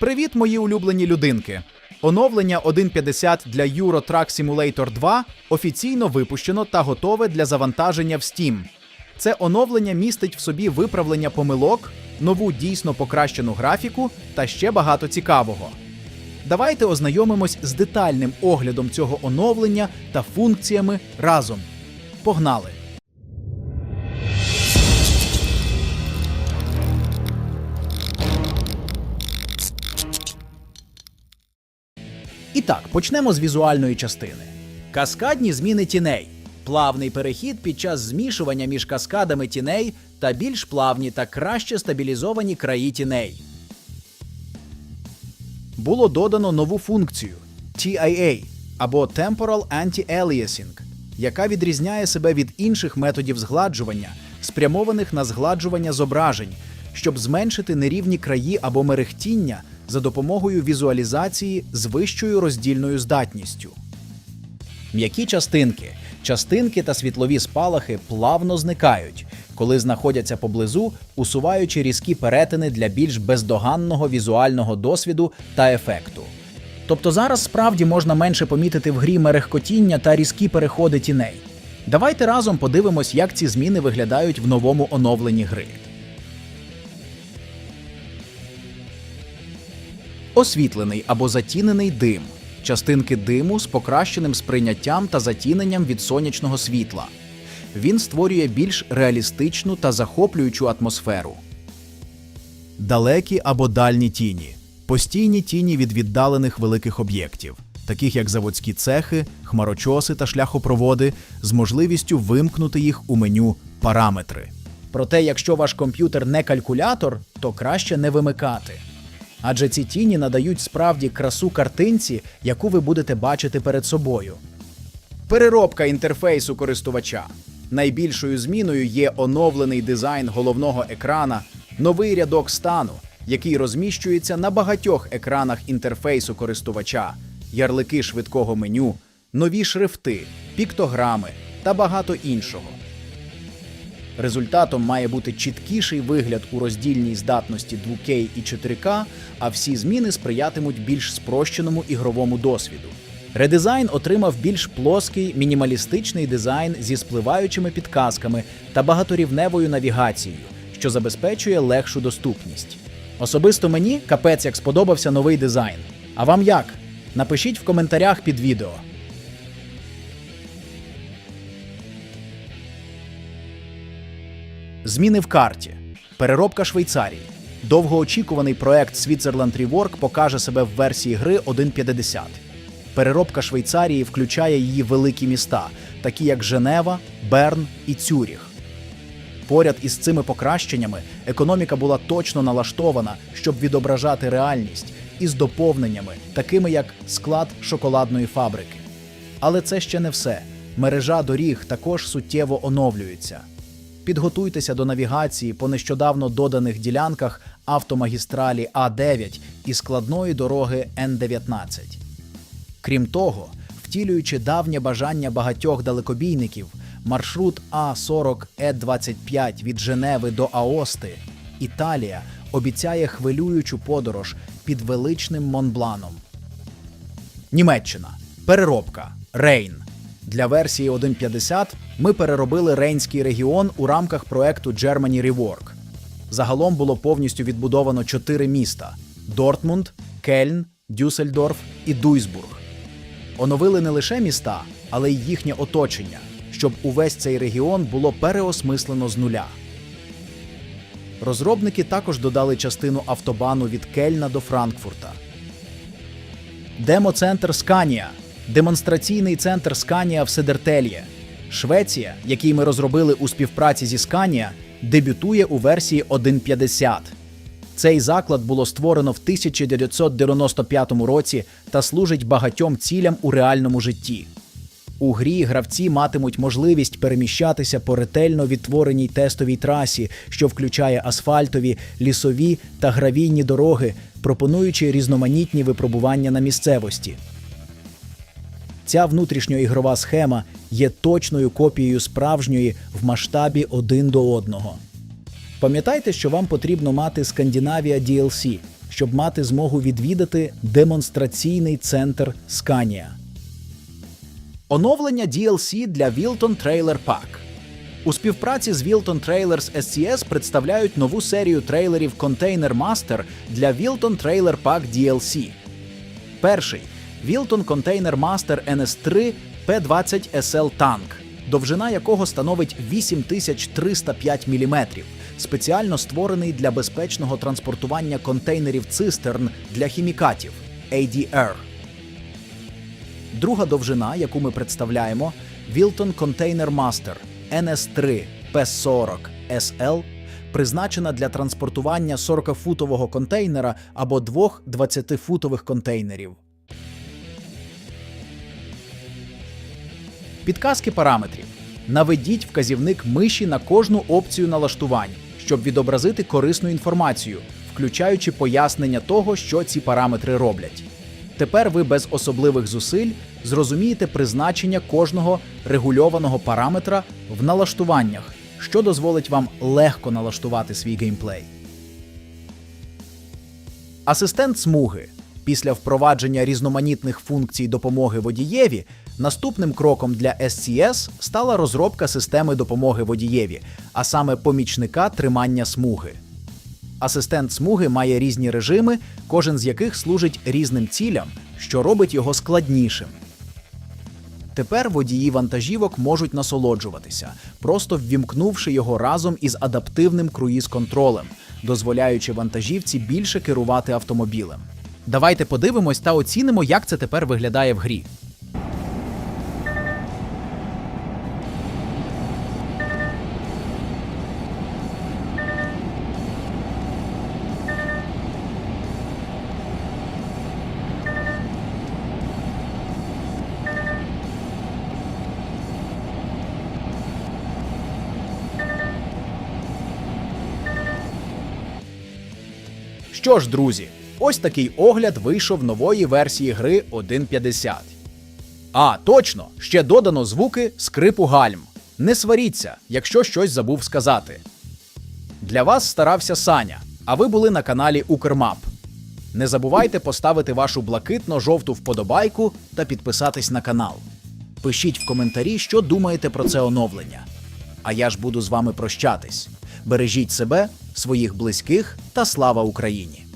Привіт, мої улюблені людинки! Оновлення 1.50 для Euro Truck Simulator 2 офіційно випущено та готове для завантаження в Steam. Це оновлення містить в собі виправлення помилок, нову дійсно покращену графіку та ще багато цікавого. Давайте ознайомимось з детальним оглядом цього оновлення та функціями разом. Погнали! І так, почнемо з візуальної частини. Каскадні зміни тіней. Плавний перехід під час змішування між каскадами тіней та більш плавні та краще стабілізовані краї тіней. Було додано нову функцію TIA або Temporal Anti-Aliasing, яка відрізняє себе від інших методів згладжування, спрямованих на згладжування зображень, щоб зменшити нерівні краї або мерехтіння за допомогою візуалізації з вищою роздільною здатністю. М'які частинки, частинки та світлові спалахи плавно зникають, коли знаходяться поблизу, усуваючи різкі перетини для більш бездоганного візуального досвіду та ефекту. Тобто зараз справді можна менше помітити в грі мерехкотіння та різкі переходи тіней. Давайте разом подивимось, як ці зміни виглядають в новому оновленні гри. Освітлений або затінений дим частинки диму з покращеним сприйняттям та затіненням від сонячного світла. Він створює більш реалістичну та захоплюючу атмосферу. Далекі або дальні тіні постійні тіні від віддалених великих об'єктів, таких як заводські цехи, хмарочоси та шляхопроводи, з можливістю вимкнути їх у меню параметри. Проте, якщо ваш комп'ютер не калькулятор, то краще не вимикати. Адже ці тіні надають справді красу картинці, яку ви будете бачити перед собою. Переробка інтерфейсу користувача. Найбільшою зміною є оновлений дизайн головного екрана, новий рядок стану, який розміщується на багатьох екранах інтерфейсу користувача, ярлики швидкого меню, нові шрифти, піктограми та багато іншого. Результатом має бути чіткіший вигляд у роздільній здатності 2К і 4К, а всі зміни сприятимуть більш спрощеному ігровому досвіду. Редизайн отримав більш плоский мінімалістичний дизайн зі спливаючими підказками та багаторівневою навігацією, що забезпечує легшу доступність. Особисто мені капець як сподобався новий дизайн. А вам як? Напишіть в коментарях під відео. Зміни в карті. Переробка Швейцарії. Довгоочікуваний проект Switzerland Rework покаже себе в версії гри 1.50. Переробка Швейцарії включає її великі міста, такі як Женева, Берн і Цюріх. Поряд із цими покращеннями економіка була точно налаштована, щоб відображати реальність із доповненнями, такими як склад шоколадної фабрики. Але це ще не все. Мережа доріг також суттєво оновлюється. Підготуйтеся до навігації по нещодавно доданих ділянках автомагістралі А9 і складної дороги Н19. Крім того, втілюючи давнє бажання багатьох далекобійників, маршрут А40 Е25 від Женеви до Аости, Італія обіцяє хвилюючу подорож під величним Монбланом. Німеччина. Переробка. Рейн. Для версії 1.50 ми переробили Рейнський регіон у рамках проекту Germany Rework. Загалом було повністю відбудовано чотири міста: Дортмунд, Кельн, Дюссельдорф і Дуйсбург. Оновили не лише міста, але й їхнє оточення, щоб увесь цей регіон було переосмислено з нуля. Розробники також додали частину автобану від Кельна до Франкфурта. Демо-центр Сканія демонстраційний центр Сканія в Седертельє. Швеція, який ми розробили у співпраці зі Сканія, дебютує у версії 1.50. Цей заклад було створено в 1995 році та служить багатьом цілям у реальному житті. У грі гравці матимуть можливість переміщатися по ретельно відтвореній тестовій трасі, що включає асфальтові, лісові та гравійні дороги, пропонуючи різноманітні випробування на місцевості. Ця внутрішньоігрова схема є точною копією справжньої в масштабі один до одного. Пам'ятайте, що вам потрібно мати Скандинавія DLC, щоб мати змогу відвідати демонстраційний центр Scania. Оновлення DLC для Wilton Trailer Park. У співпраці з Wilton Trailers SCS представляють нову серію трейлерів Container Master для Wilton Trailer Park DLC. Перший Wilton Container Master NS3 P20 SL Tank, довжина якого становить 8305 мм, спеціально створений для безпечного транспортування контейнерів цистерн для хімікатів ADR. Друга довжина, яку ми представляємо, Wilton Container Master NS3 P40 SL, призначена для транспортування 40-футового контейнера або двох 20-футових контейнерів. Підказки параметрів. Наведіть вказівник миші на кожну опцію налаштувань, щоб відобразити корисну інформацію, включаючи пояснення того, що ці параметри роблять. Тепер ви без особливих зусиль зрозумієте призначення кожного регульованого параметра в налаштуваннях, що дозволить вам легко налаштувати свій геймплей. Асистент смуги. Після впровадження різноманітних функцій допомоги водієві, наступним кроком для SCS стала розробка системи допомоги водієві, а саме помічника тримання смуги. Асистент смуги має різні режими, кожен з яких служить різним цілям, що робить його складнішим. Тепер водії вантажівок можуть насолоджуватися, просто ввімкнувши його разом із адаптивним круїз-контролем, дозволяючи вантажівці більше керувати автомобілем. Давайте подивимось та оцінимо, як це тепер виглядає в грі. Що ж, друзі, ось такий огляд вийшов нової версії гри 1.50. А, точно, ще додано звуки скрипу гальм. Не сваріться, якщо щось забув сказати. Для вас старався Саня, а ви були на каналі Укрмап. Не забувайте поставити вашу блакитно-жовту вподобайку та підписатись на канал. Пишіть в коментарі, що думаєте про це оновлення. А я ж буду з вами прощатись. Бережіть себе, своїх близьких та слава Україні!